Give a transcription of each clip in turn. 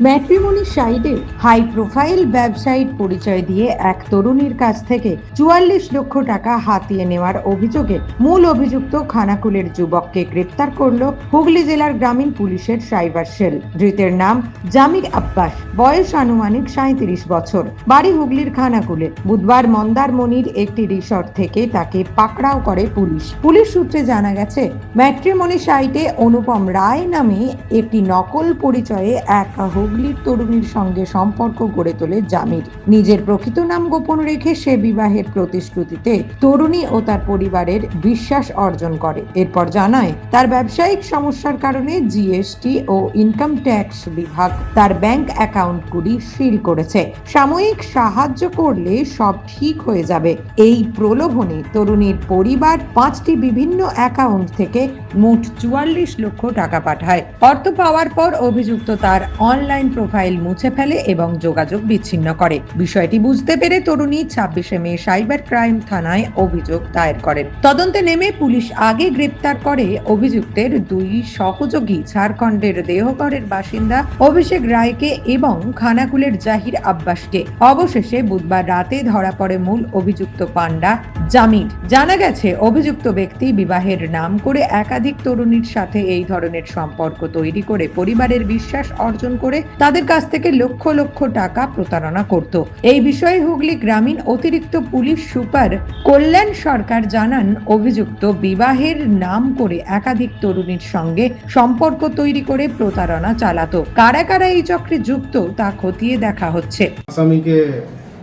Matrimony সাইটে high profile ব্যবসায়ীর পরিচয় দিয়ে এক তরুণীর কাছ থেকে চুয়াল্লিশ লক্ষ টাকা হাতিয়ে নেওয়ার অভিযোগে মূল অভিযুক্ত খানাকুলের যুবককে গ্রেপ্তার করল হুগলি জেলার গ্রামীণ পুলিশের সাইবার সেল। ধৃতের নাম জামির আব্বাস। বয়স আনুমানিক সাঁত্রিশ বছর। বাড়ি হুগলির খানাকুলে। বুধবার মন্দারমণির একটি রিসর্ট থেকে তাকে পাকড়াও করে পুলিশ। পুলিশ সূত্রে জানা গেছে, ম্যাট্রিমনি সাইটে অনুপম রায় নামে একটি নকল পরিচয়ে এক হুগলির তরুণীর সঙ্গে সম্পর্ক গড়ে তোলে জামির। নিজের প্রকৃত নাম গোপন রেখে সে বিবাহের প্রতিশ্রুতিতে তরুণী ও তার পরিবারের বিশ্বাস অর্জন করে। এরপর জানায়, তার ব্যবসায়িক সমস্যার কারণে জিএসটি ও ইনকাম ট্যাক্স বিভাগ তার ব্যাংক অ্যাকাউন্টগুলি সিল করেছে। সাময়িক সাহায্য করলে সব ঠিক হয়ে যাবে। এই প্রলোভনে তরুণীর পরিবার পাঁচটি বিভিন্ন অ্যাকাউন্ট থেকে মোট চুয়াল্লিশ লক্ষ টাকা পাঠায়। অর্থ পাওয়ার পর অভিযুক্ত তার অনলাইন প্রোফাইল মুছে ফেলে এবং যোগাযোগ বিচ্ছিন্ন করে। বিষয়টি বুঝতে পেরে তরুণী ছাব্বিশে মে সাইবার ক্রাইম থানায় অভিযোগ দায়ের করেন। তদন্তে নেমে পুলিশ আগে গ্রেপ্তার করে অভিযুক্তের দুই সহযোগী ঝাড়খণ্ডের দেহগড়ের বাসিন্দা অভিষেক রায়কে এবং খানাকুলের জাহির আব্বাসকে। অবশেষে বুধবার রাতে ধরা পড়ে মূল অভিযুক্ত পান্ডা জামির জানা গেছে, অভিযুক্ত ব্যক্তি বিবাহের নাম করে একাধিক তরুণীর সাথে এই ধরনের সম্পর্ক তৈরি করে পরিবারের বিশ্বাস অর্জন করে তাদের কাছ থেকে লক্ষ লক্ষ টাকা প্রতারণা করত। এই বিষয়ে হুগলি গ্রামীণ অতিরিক্ত পুলিশ সুপার কল্যাণ সরকার জানান, অভিযুক্ত বিবাহের নাম করে একাধিক তরুণীর সঙ্গে সম্পর্ক তৈরি করে প্রতারণা চালাতো। কারা কারা এই চক্রে যুক্ত তা খতিয়ে দেখা হচ্ছে। আসামিকে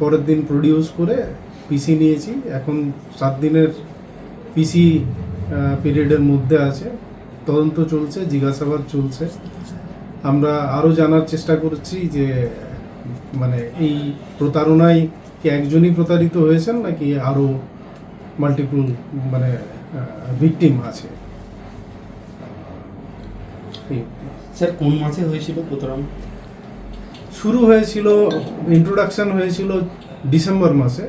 পরের দিন প্রডিউস করে পিসি নিয়েছি। এখন সাত দিনের পিসি পিরিয়ডের মধ্যে আছে। তদন্ত চলছে, জিজ্ঞাসাবাদ চলছে। আমরা আরও জানার চেষ্টা করছি যে মানে এই প্রতারণায় কি একজনই প্রতারিত হয়েছেন নাকি আরও মাল্টিপল মানে ভিকটিম আছে? স্যার কোন মাসে হয়েছিল প্রতারণা? শুরু হয়েছিল ইন্ট্রোডাকশন হয়েছিল ডিসেম্বর মাসে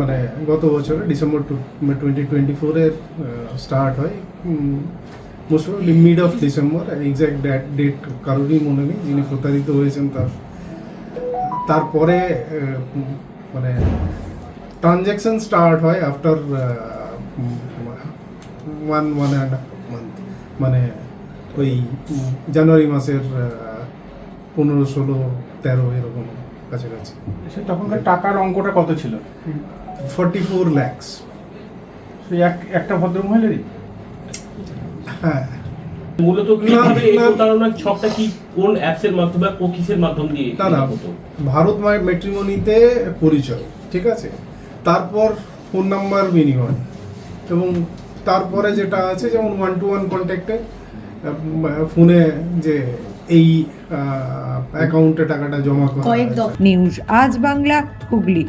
মানে গত বছরে ডিসেম্বর টু টোয়েন্টি টোয়েন্টি ফোরের স্টার্ট হয়। Most mid of December exact date কারোরই মনে নেই যিনি প্রতারিত হয়েছেন তার তারপরে মানে ট্রানজ্যাকশন স্টার্ট হয় after one one and month মানে ওই জানুয়ারি মাসের পনেরো ষোলো তেরো এরকম কাছাকাছি। সে তখনকার টাকার অঙ্কটা কত ছিল? ফর্টি ফোর ল্যাক্স এক একটা ভদ্রমহিলারই? হ্যাঁ। মূলত কীভাবে এই না। প্রতারণার ছকটা কি কোন অ্যাপসের মাধ্যমে বা কো- কিসের মাধ্যম দিয়ে না না। হতো ভারত মেট্রিমনিতে পরিচয় ঠিক আছে? তারপর ফোন নাম্বার বিনিময় এবং তারপরে যেটা আছে যেমন ওয়ান টু ওয়ান কন্ট্যাক্টে ফোনে যে এই অ্যাকাউন্টে টাকাটা জমা করা। নিউজ আজ বাংলা হুগলি।